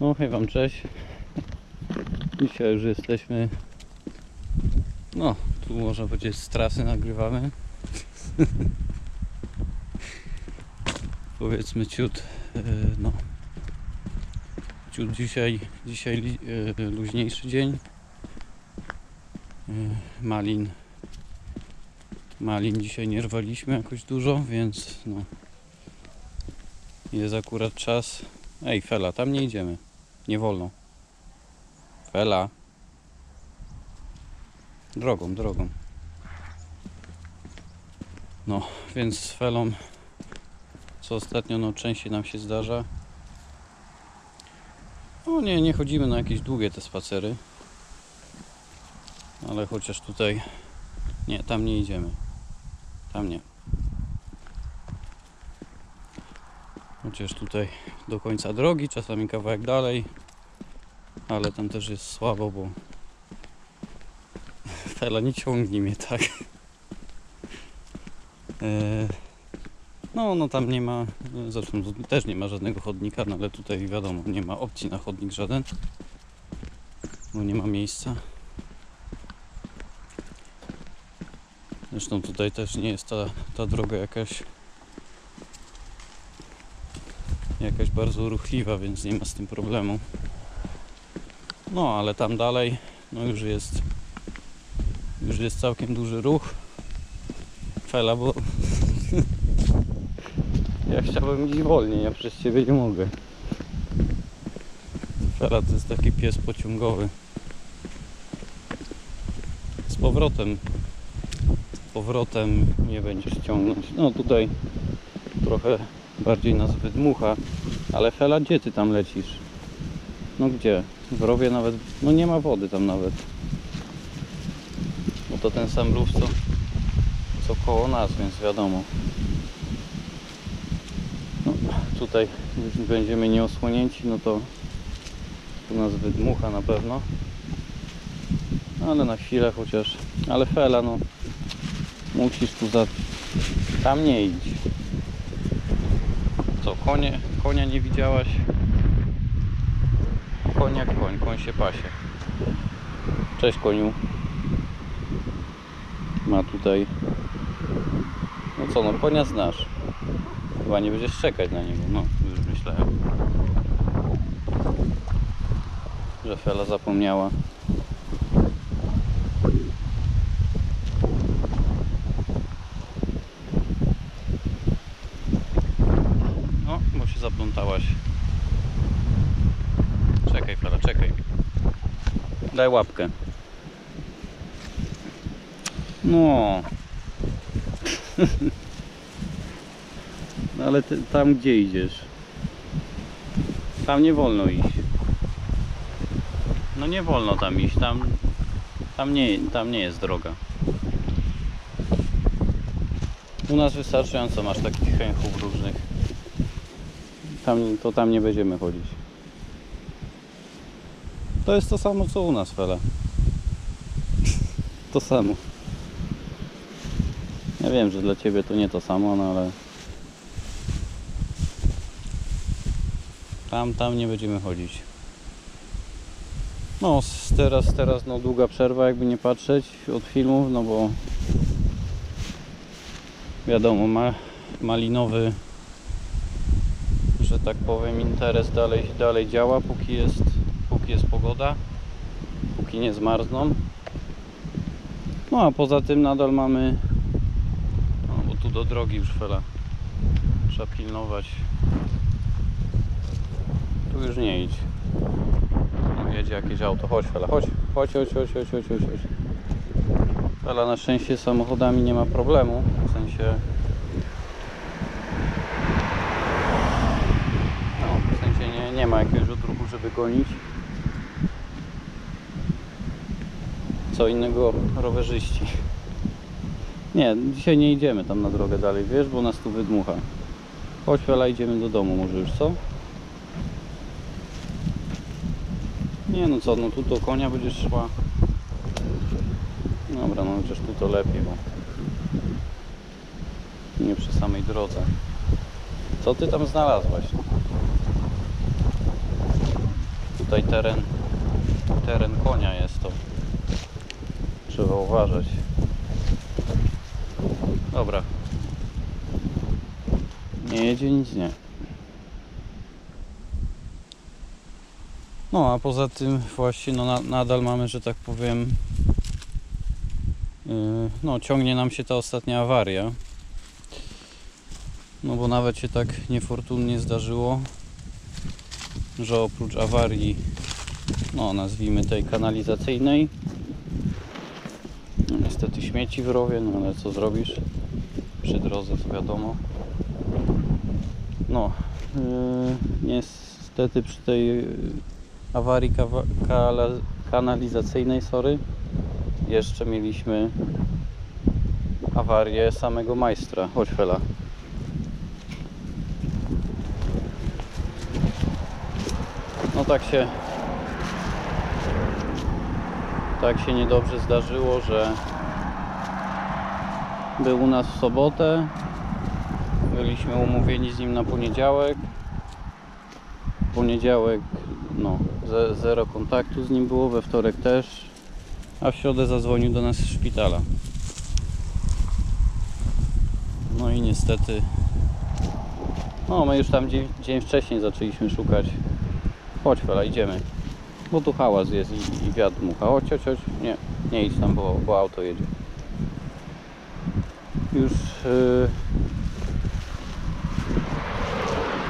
No hej wam, cześć. Dzisiaj już jesteśmy. No, tu można powiedzieć z trasy nagrywamy. Powiedzmy ciut, e, no. Ciut dzisiaj, dzisiaj e, luźniejszy dzień. E, Malin. Malin dzisiaj nie rwaliśmy jakoś dużo, więc no. Jest akurat czas. Ej, Fela, tam nie idziemy. Nie wolno. Fela. Drogą, drogą. No, więc z Felą, co ostatnio no, częściej nam się zdarza. No nie, nie chodzimy na jakieś długie te spacery. Ale chociaż tutaj... Nie, tam nie idziemy. Tam nie. Chociaż tutaj do końca drogi, czasami kawałek dalej, ale tam też jest słabo, bo Fela nie ciągnie mnie tak. E, No, no tam nie ma, zresztą też nie ma żadnego chodnika, no ale tutaj wiadomo, nie ma opcji na chodnik żaden, bo nie ma miejsca. Zresztą tutaj też nie jest ta, ta droga jakaś jakaś bardzo ruchliwa, więc nie ma z tym problemu. No, ale tam dalej, no już jest już jest całkiem duży ruch. Fela, bo ja chciałbym iść wolniej, ja przez ciebie nie mogę. Fela to jest taki pies pociągowy. Z powrotem z powrotem nie będziesz ciągnąć. No tutaj trochę bardziej nas wydmucha. Ale Fela, gdzie ty tam lecisz? No gdzie? W rowie nawet, no nie ma wody tam nawet. Bo to ten sam rów co, co koło nas, więc wiadomo. No, tutaj już będziemy nieosłonięci, no to tu nas wydmucha na pewno. Ale na chwilę chociaż. Ale Fela, no musisz tu za... Tam nie idź. Co, konie, konia nie widziałaś? Koń jak koń, koń się pasie. Cześć koniu. Ma tutaj... No co, no konia znasz. Chyba nie będziesz czekać na niego, no już myślałem. Że Fela zapomniała. No, bo się zaplątałaś. Czekaj, Fela, czekaj. Daj łapkę. No. No ale ty, tam gdzie idziesz? Tam nie wolno iść. No nie wolno tam iść, tam, tam, nie, tam nie jest droga. U nas wystarczająco masz takich chęchów różnych. Tam, to tam nie będziemy chodzić. To jest to samo co u nas, Fela. To samo. Ja wiem, że dla Ciebie to nie to samo, no ale... Tam, tam nie będziemy chodzić. No, teraz, teraz no długa przerwa, jakby nie patrzeć od filmów, no bo... Wiadomo, ma, malinowy że tak powiem, interes dalej, dalej działa, póki jest, póki jest pogoda, póki nie zmarzną. No a poza tym nadal mamy, no bo tu do drogi już fela, trzeba pilnować. Tu już nie idź. No, jedzie jakieś auto, chodź fela, chodź, chodź, chodź, chodź, chodź, chodź, chodź. Fela na szczęście samochodami nie ma problemu, w sensie No, w sensie nie, nie ma jakiegoś odruchu, żeby gonić. Co innego rowerzyści. Nie, dzisiaj nie idziemy tam na drogę dalej, wiesz, bo nas tu wydmucha. Chodź Fela, idziemy do domu może już, co? Nie no co, no tu do konia będziesz szła. Dobra, no chociaż tu to lepiej, bo nie przy samej drodze. Co ty tam znalazłaś? Tutaj teren, teren konia jest to. Trzeba uważać. Dobra. Nie jedzie nic nie. No a poza tym właśnie no, na, nadal mamy, że tak powiem, yy, no ciągnie nam się ta ostatnia awaria. No bo nawet się tak niefortunnie zdarzyło, że oprócz awarii, no nazwijmy tej kanalizacyjnej, no, niestety śmieci w rowie, no ale co zrobisz? Przy drodze to wiadomo. No, yy, niestety przy tej awarii kanalizacyjnej, sorry, jeszcze mieliśmy awarię samego majstra. Chodź No tak się tak się niedobrze zdarzyło, że był u nas w sobotę. Byliśmy umówieni z nim na poniedziałek. W poniedziałek no, ze, zero kontaktu z nim było, we wtorek też, a w środę zadzwonił do nas z szpitala. No i niestety, no my już tam dzień, dzień wcześniej zaczęliśmy szukać. Chodź Fela, idziemy. Bo tu hałas jest i, i wiatr mucha. Chodź, chodź, chodź. Nie, nie idź tam, bo, bo auto jedzie. Już yy,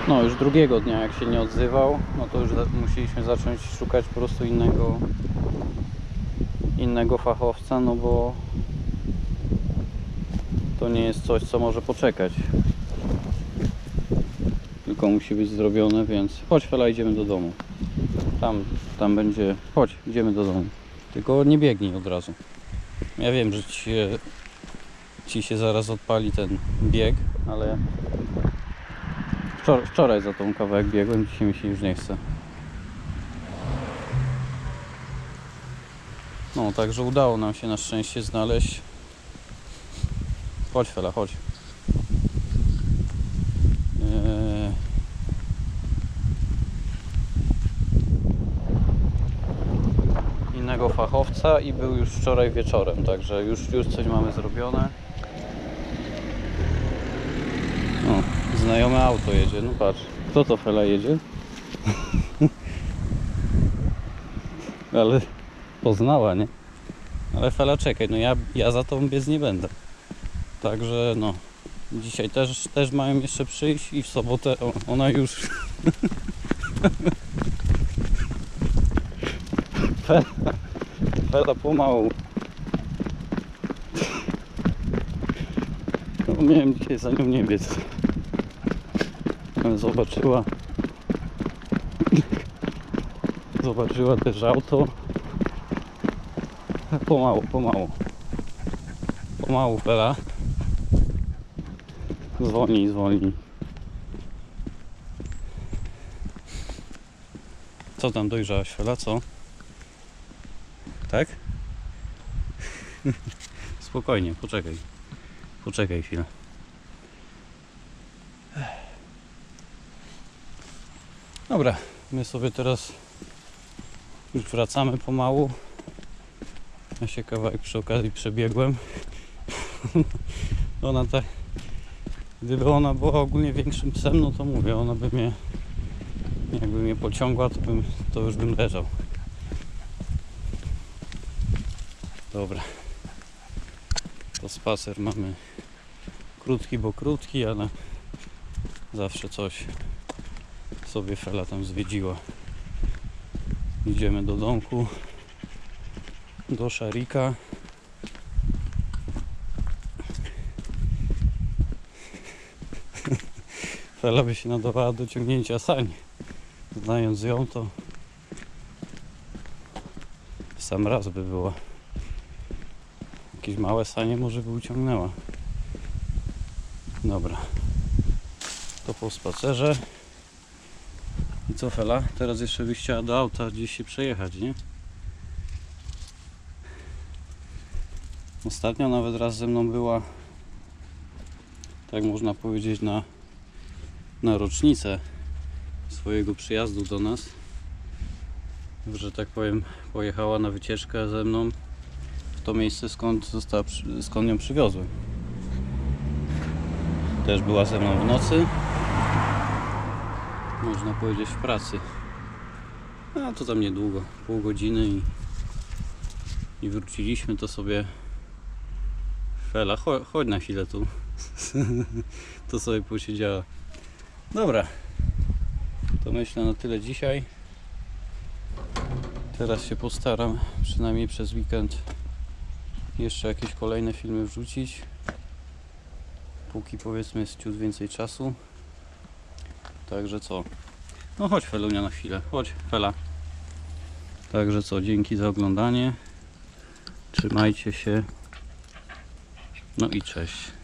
no już drugiego dnia jak się nie odzywał, no to już musieliśmy zacząć szukać po prostu innego innego fachowca, no bo to nie jest coś, co może poczekać. Musi być zrobione, więc chodź Fela, idziemy do domu. Tam, tam będzie, chodź, idziemy do domu. Tylko nie biegnij od razu. Ja wiem, że ci się, ci się zaraz odpali ten bieg, ale Wczoraj, wczoraj za tą kawałek biegłem, dzisiaj mi się już nie chce. No, także udało nam się na szczęście znaleźć. Chodź Fela, chodź. Fachowca i był już wczoraj wieczorem, także już, już coś mamy zrobione. O, znajome auto jedzie, no patrz. Kto to Fela jedzie? Ale poznała, nie? Ale Fela czekaj, no ja, ja za tą biec nie będę. Także no, dzisiaj też, też mają jeszcze przyjść i w sobotę ona już... Fela pomału. No, miałem dzisiaj za nią nie biec. Zobaczyła zobaczyła też auto pomału, pomału pomału Fela zwolnij, zwolnij co tam dojrzałaś Fela, co? Tak? spokojnie, poczekaj poczekaj chwilę Dobra, my sobie teraz już wracamy pomału. Ja się kawałek przy okazji przebiegłem. ona tak, gdyby ona była ogólnie większym psem, no to mówię, ona by mnie, jakby mnie pociągła, to, bym, to już bym leżał. Dobra. To spacer mamy krótki, bo krótki, ale zawsze coś sobie Fela tam zwiedziła. Idziemy do domku, do Szarika. Fela by się nadawała do ciągnięcia sani. Znając ją, to sam raz by była. Jakieś małe sanie może by uciągnęła. Dobra. To po spacerze. I co Fela? Teraz jeszcze byś chciała do auta gdzieś się przejechać, nie? Ostatnio nawet raz ze mną była, tak można powiedzieć, na, na rocznicę swojego przyjazdu do nas. że tak powiem, pojechała na wycieczkę ze mną to miejsce, skąd, została, skąd ją przywiozłem. Też była ze mną w nocy. Można powiedzieć w pracy. A to tam niedługo, pół godziny i, i wróciliśmy to sobie. Fela, cho- chodź na chwilę tu. to sobie posiedziała. Dobra. To myślę na tyle dzisiaj. Teraz się postaram, przynajmniej przez weekend, jeszcze jakieś kolejne filmy wrzucić. Póki powiedzmy jest ciut więcej czasu. Także co? No chodź Felunia na chwilę. Chodź Fela. Także co? Dzięki za oglądanie. Trzymajcie się. No i cześć.